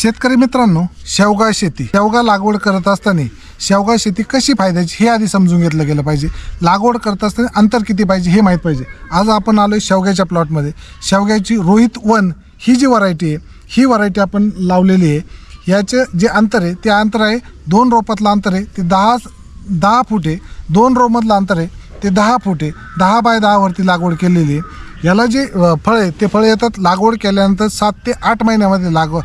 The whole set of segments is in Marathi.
शेतकरी मित्रांनो शेवगा शेती. शेवगा लागवड करत असताना शेवगा शेती कशी फायद्याची हे आधी समजून घेतलं गेलं पाहिजे. लागवड करत असताना अंतर किती पाहिजे हे माहीत पाहिजे. आज आपण आलो आहे शेवग्याच्या प्लॉटमध्ये शेवग्याची रोहित वन ही जी व्हरायटी आहे ही व्हरायटी आपण लावलेली आहे. याचे जे अंतर आहे ते अंतर आहे दोन रोपातलं अंतर आहे ते दहा दहा फूट आहे. दोन रोमधलं अंतर आहे ते दहा फूट आहे. दहा बाय दहावरती लागवड केलेली आहे. याला जे फळ आहे ते फळं येतात लागवड केल्यानंतर सात ते आठ महिन्यामध्ये लागव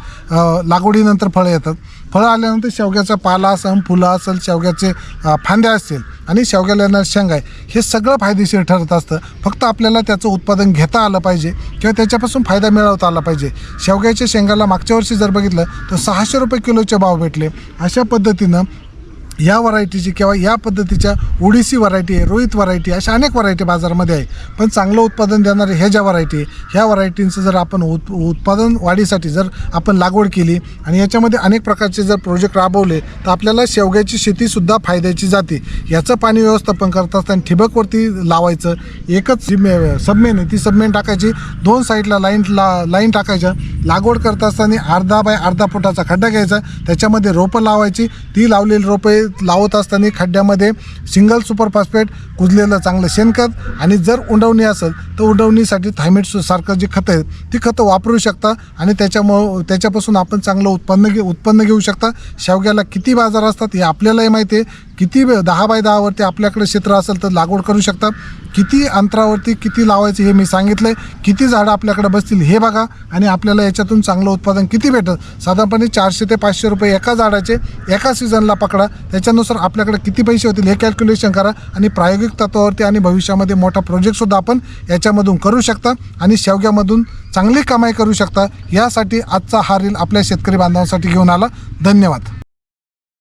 लागवडीनंतर फळं येतात. फळं आल्यानंतर शेवग्याचा पाला असेल फुलं असेल शेवग्याचे फांद्या असतील आणि शेवग्याला येणार शेंग आहे हे सगळं फायदेशीर ठरत असतं. फक्त आपल्याला त्याचं उत्पादन घेता आलं पाहिजे किंवा त्याच्यापासून फायदा मिळवता आला पाहिजे. शेवग्याच्या शेंगाला मागच्या वर्षी जर बघितलं तर सहाशे रुपये किलोचे भाव भेटले. अशा पद्धतीनं या व्हरायटीची किंवा या पद्धतीच्या ओडिसी व्हरायटी आहे रोहित व्हरायटी अशा अनेक व्हरायटी बाजारामध्ये आहे. पण चांगलं उत्पादन देणारे ह्या ज्या व्हरायटी आहे ह्या व्हरायटींचं जर आपण उत् उत्पादन वाढीसाठी जर आपण लागवड केली आणि याच्यामध्ये अनेक प्रकारचे जर प्रोजेक्ट राबवले तर आपल्याला शेवग्याची शेतीसुद्धा फायद्याची जाते. याचं पाणी व्यवस्थापन करत असताना ठिबकवरती लावायचं. एकच सबमेन आहे ती सबमेन टाकायची. दोन साईडला लाईन ला लाईन टाकायच्या लागवड करत असताना अर्धा बाय अर्धा फुटाचा खड्डा घ्यायचा. त्याच्यामध्ये रोपं लावायची. ती लावलेली रोपे लावत असताना खड्ड्यामध्ये सिंगल सुपर फॉस्फेट कुजलेलं चांगलं शेणखत आणि जर उंडवणी असेल तर उंडवणीसाठी थायमेट सारखं जे खतं आहेत ती खतं वापरू शकता आणि त्याच्यामुळं त्याच्यापासून आपण चांगलं उत्पन्न घे उत्पन्न घेऊ शकता. शेवग्याला किती बाजार असतात हे आपल्यालाही माहिती आहे. किती दहा बाय दहावरती आपल्याकडे क्षेत्र असेल तर लागवड करू शकता. किती अंतरावरती किती लावायचे हे मी सांगितलं आहे किती झाडं आपल्याकडे बसतील हे बघा आणि आपल्याला याच्यातून चांगलं उत्पादन किती भेटत साधारणपणे चारशे ते पाचशे रुपये एका झाडाचे एका सीझनला पकडा. त्याच्यानुसार आपल्याकडे किती पैसे होतील हे कॅल्क्युलेशन करा आणि प्रायोगिक तत्वावरती आणि भविष्यामध्ये मोठा प्रोजेक्टसुद्धा आपण याच्यामधून करू शकता आणि शेवग्यामधून चांगली कमाई करू शकता. यासाठी आजचा हा रील आपल्या शेतकरी बांधवांसाठी घेऊन आला. धन्यवाद.